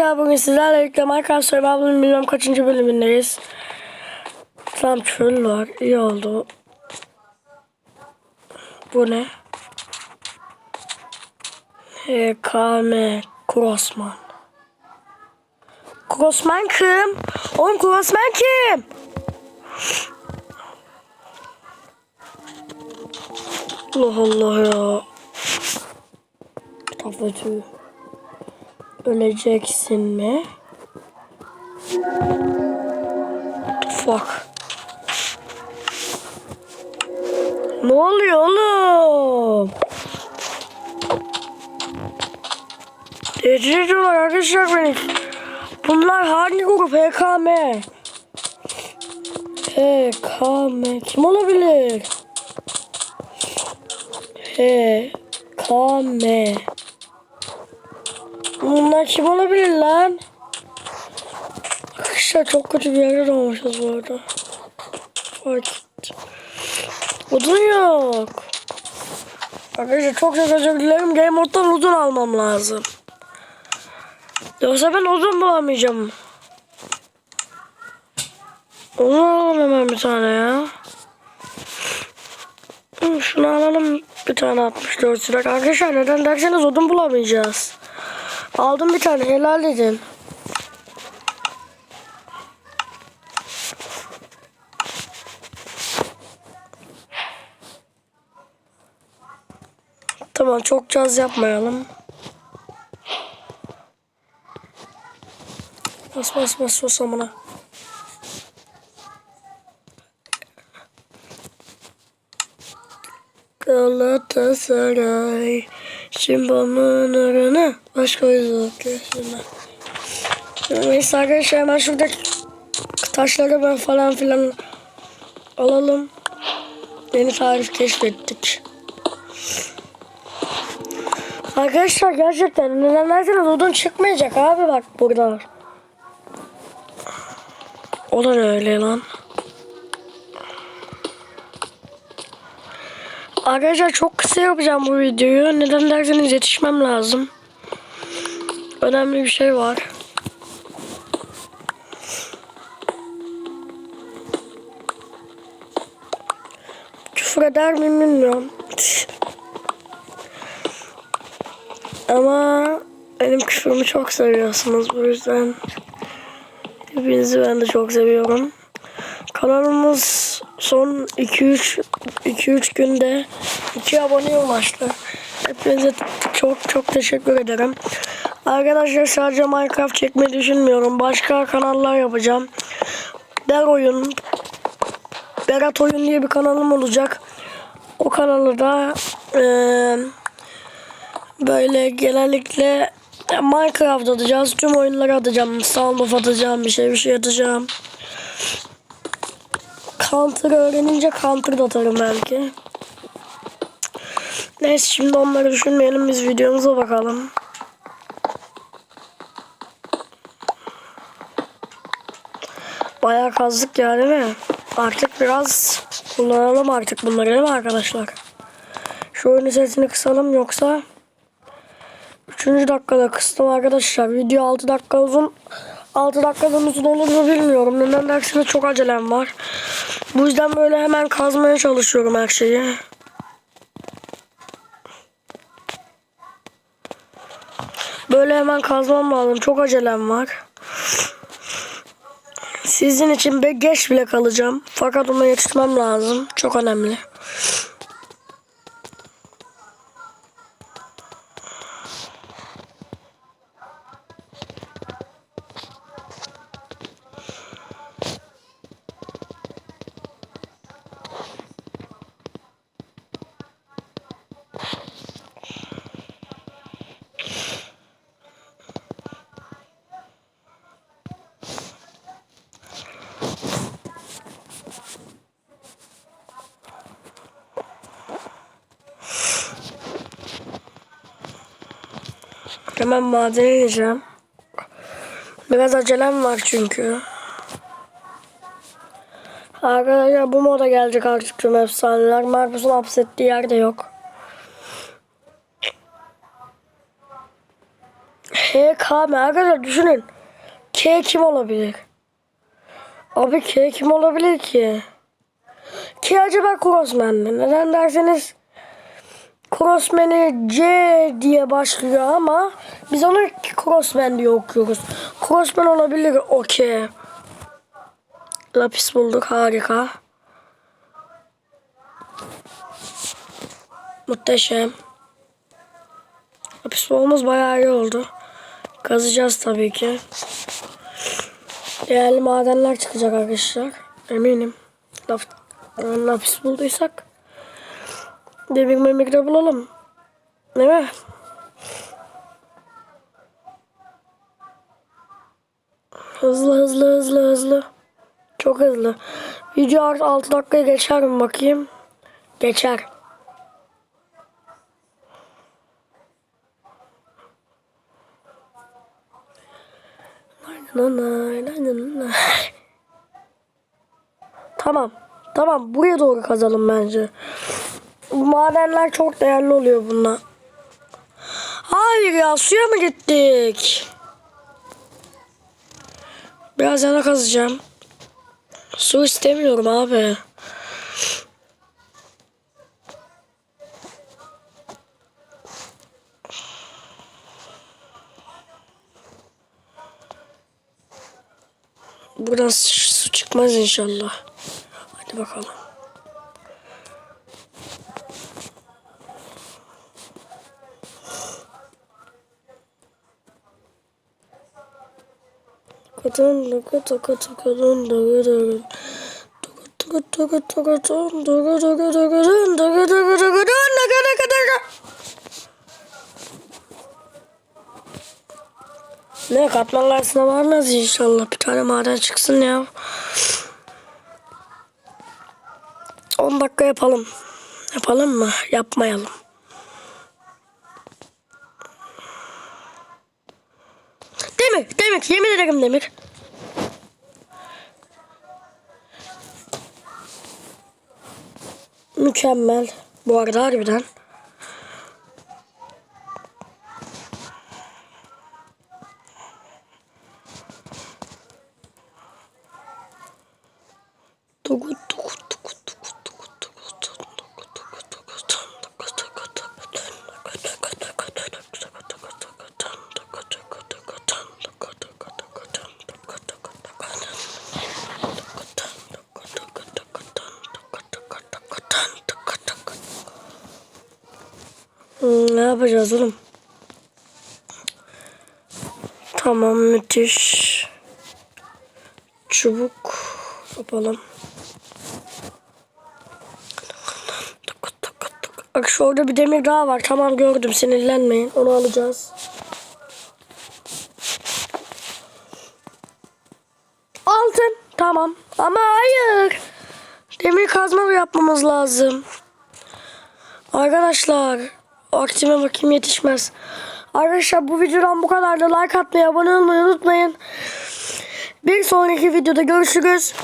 arkadaşlar bugün sizlerle birlikte Minecraft Survival'ın bilmem kaçıncı bölümündeyiz. Tam çöl var. iyi oldu. Bu ne? HKM Crossman. Crossman kim? Oğlum Crossman kim? Allah Allah ya. Kafacı. Öleceksin mi? Fuck. Ne oluyor oğlum? Tehdit ediyorlar arkadaşlar beni. Bunlar hangi grup? HKM. HKM. Kim olabilir? HKM. Bunlar kim olabilir lan? Arkadaşlar çok kötü bir yerde doğmuşuz bu arada. Fark ettim. Odun yok. Arkadaşlar çok çok özür dilerim. Game moddan odun almam lazım. Yoksa ben odun bulamayacağım. Odun alalım hemen bir tane ya. Şunu alalım bir tane 64 sürak. Arkadaşlar neden derseniz odun bulamayacağız. Aldım bir tane helal edin. Tamam çok caz yapmayalım. Bas bas bas bas amına. Galatasaray Şimbom'un uğruna başka yüzü göğsüne. Neyse arkadaşlar hemen şuradaki taşları ben falan filan alalım. Yeni tarif keşfettik. Arkadaşlar gerçekten neden derseniz odun çıkmayacak abi bak burada. O da öyle lan? Arkadaşlar çok kısa yapacağım bu videoyu. Neden derseniz yetişmem lazım. Önemli bir şey var. Küfür eder miyim bilmiyorum. Ama benim küfürümü çok seviyorsunuz bu yüzden. Hepinizi ben de çok seviyorum. Kanalımız son 2-3 2-3 günde 2 aboneye ulaştı. Hepinize çok çok teşekkür ederim. Arkadaşlar sadece Minecraft çekmeyi düşünmüyorum. Başka kanallar yapacağım. Der oyun Berat Oyun diye bir kanalım olacak. O kanalı da eee böyle genellikle Minecraft atacağız. Tüm oyunları atacağım. Sound atacağım. Bir şey bir şey atacağım. Counter öğrenince Counter da atarım belki. Neyse şimdi onları düşünmeyelim. Biz videomuza bakalım. Bayağı kazdık yani değil mi? Artık biraz kullanalım artık bunları değil mi arkadaşlar? Şu oyunun sesini kısalım yoksa 3. dakikada kıstım arkadaşlar. Video 6 dakika uzun. 6 dakikadan uzun olur mu bilmiyorum. Neden dersiniz çok acelem var. Bu yüzden böyle hemen kazmaya çalışıyorum her şeyi. Böyle hemen kazmam lazım. Çok acelem var. Sizin için be geç bile kalacağım. Fakat ona yetişmem lazım. Çok önemli. Hemen madene ineceğim. Biraz acelem var çünkü. Arkadaşlar bu moda gelecek artık tüm efsaneler. Marcus'un hapsettiği yerde yok. HKM arkadaşlar düşünün. K kim olabilir? Abi K kim olabilir ki? K acaba Crossman mi? Neden derseniz Crossman'i C diye başlıyor ama biz onu Crossman diye okuyoruz. Crossman olabilir o K. Lapis bulduk harika. Muhteşem. Lapis bulmamız bayağı iyi oldu. Kazacağız tabii ki. Değerli madenler çıkacak arkadaşlar. Eminim. Laf, lapis bulduysak. Demir memir de bulalım. Değil mi? Hızlı hızlı hızlı hızlı. Çok hızlı. Video artık 6 dakikaya geçer mi bakayım? Geçer. Tamam. Tamam. Buraya doğru kazalım bence. Madenler çok değerli oluyor bunlar. Hayır ya suya mı gittik? Biraz yana kazacağım. Su istemiyorum abi. Buradan su çıkmaz inşallah. Hadi bakalım. Kadın doku doku kadın doku doku. Ne katman karşısına varmaz inşallah. Bir tane maden çıksın ya. 10 dakika yapalım. Yapalım mı? Yapmayalım. Demir, yemin ederim demir. Mükemmel. Bu arada harbiden. Tugu Ne yapacağız oğlum? Tamam müthiş. Çubuk yapalım. Bak şurada bir demir daha var. Tamam gördüm. Sinirlenmeyin. Onu alacağız. Altın. Tamam. Ama hayır. Demir kazma yapmamız lazım. Arkadaşlar. Vaktime bakayım yetişmez. Arkadaşlar bu videodan bu kadar da like atmayı, abone olmayı unutmayın. Bir sonraki videoda görüşürüz.